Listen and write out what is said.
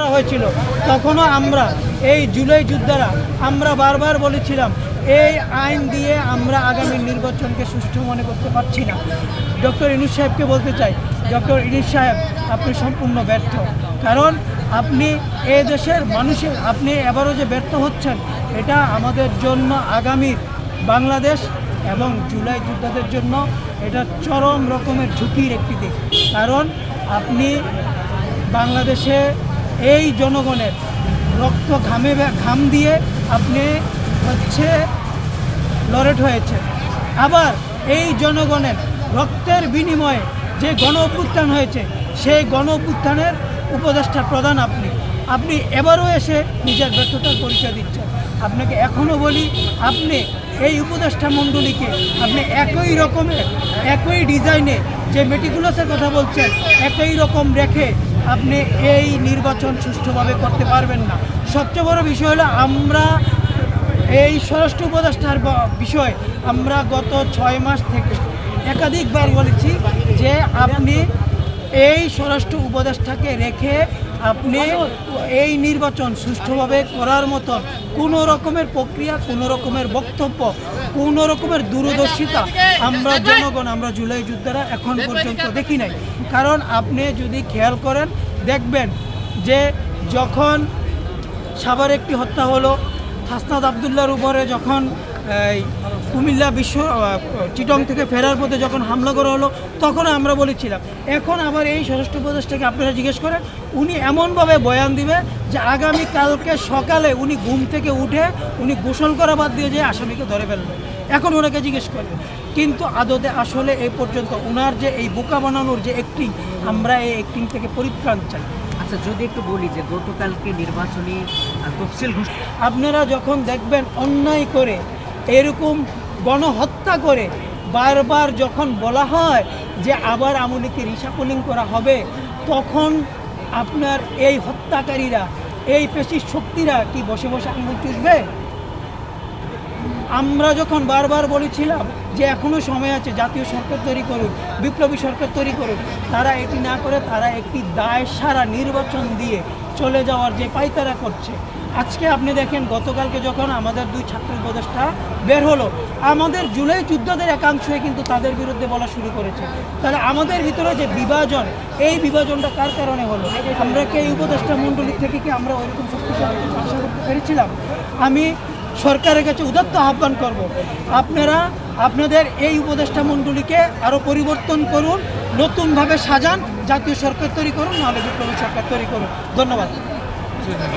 হয়েছিল। তখনও আমরা এই জুলাই যোদ্ধারা আমরা বারবার বলেছিলাম, এই আইন দিয়ে আমরা আগামী নির্বাচনকে সুষ্ঠু মনে করতে পারছি না। ডক্টর ইনুস সাহেবকে বলতে চাই, ডক্টর ইনুস সাহেব, আপনি সম্পূর্ণ ব্যর্থ। কারণ আপনি এই দেশের মানুষের, আপনি এবারও যে ব্যর্থ হচ্ছেন, এটা আমাদের জন্য আগামীর বাংলাদেশ এবং জুলাই যোদ্ধাদের জন্য এটা চরম রকমের ঝুঁকির একটি দিক। কারণ আপনি বাংলাদেশে এই জনগণের রক্ত ঘামে ঘাম দিয়ে আপনি হচ্ছে লরেট হয়েছে। আবার এই জনগণের রক্তের বিনিময়ে যে গণ অভ্যুত্থান হয়েছে, সেই গণ অভ্যুত্থানের উপদেষ্টা প্রধান আপনি। আপনি এবারও এসে নিজের ব্যর্থতার পরিচয় দিচ্ছেন। আপনাকে এখনও বলি, আপনি এই উপদেষ্টা মণ্ডলীকে আপনি একই রকমের একই ডিজাইনে যে মেটিকুলাসের কথা বলছেন, একই রকম রেখে আপনি এই নির্বাচন সুষ্ঠুভাবে করতে পারবেন না। সবচেয়ে বড় বিষয় হলো আমরা এই স্বরাষ্ট্র উপদেষ্টার বিষয় আমরা গত ছয় মাস থেকে একাধিকবার বলেছি যে আপনি এই স্বরাষ্ট্র উপদেষ্টাকে রেখে আপনি এই নির্বাচন সুষ্ঠুভাবে করার মতো কোনো রকমের প্রক্রিয়া, কোনো রকমের বক্তব্য, কোনো রকমের দূরদর্শিতা আমরা জনগণ, আমরা জুলাই যোদ্ধারা এখন পর্যন্ত দেখি নাই। কারণ আপনি যদি খেয়াল করেন, দেখবেন যে যখন সাভারে একটি হত্যা হলো হাসনাদ আবদুল্লার উপরে যখন কুমিল্লা বিশ্ব চিটং থেকে ফেরার পথে যখন হামলা করা হলো তখন আমরা বলেছিলাম। এখন আবার এই স্বরাষ্ট্র উপদেষ্টাকে আপনারা জিজ্ঞেস করেন উনি এমনভাবে বয়ান দিবে যে আগামী কালকে সকালে উনি ঘুম থেকে উঠে উনি গোসল করা বাদ দিয়ে যে আসামিকে ধরে ফেলবে এখন ওনাকে জিজ্ঞেস করবে কিন্তু আদতে আসলে এই পর্যন্ত ওনার যে এই বোকা বানানোর যে অ্যাক্টিং আমরা এই অ্যাক্টিং থেকে পরিত্রাণ চাই? আচ্ছা যদি একটু বলি যে গতকালকে নির্বাচনী তফসিল আপনারা যখন দেখবেন অন্যায় করে এরকম গণহত্যা করে বারবার যখন বলা হয় যে আবার আমলিকে রিসাপলিং করা হবে, তখন আপনার এই হত্যাকারীরা, এই পেশির শক্তিরা কি বসে বসে আঙুল চুষবে? আমরা যখন বারবার বলেছিলাম যে এখনও সময় আছে, জাতীয় সরকার তৈরি করুন বিপ্লবী সরকার তৈরি করুন তারা এটি না করে তারা একটি দায় সারা নির্বাচন দিয়ে চলে যাওয়ার যে পাইতারা করছে। আজকে আপনি দেখেন, গতকালকে যখন আমাদের দুই ছাত্র উপদেষ্টা বের হলো, আমাদের জুলাই যুদ্ধদের একাংশই কিন্তু তাদের বিরুদ্ধে বলা শুরু করেছে। তাহলে আমাদের ভিতরে যে বিভাজন, এই বিভাজনটা কার কারণে হলো? আমরা কি এই উপদেষ্টা মণ্ডলী থেকে কি আমরা ওইরকম শক্তিশালী আশা করতে পেরেছিলাম? আমি সরকারের কাছে উদাত্ত আহ্বান করব। আপনারা, আপনাদের এই উপদেষ্টা মণ্ডলীকে আরও পরিবর্তন করুন, নতুনভাবে সাজান, জাতীয় সরকার তৈরি করুন, নাহলে বিপ্লবী সরকার তৈরি করুন। ধন্যবাদ।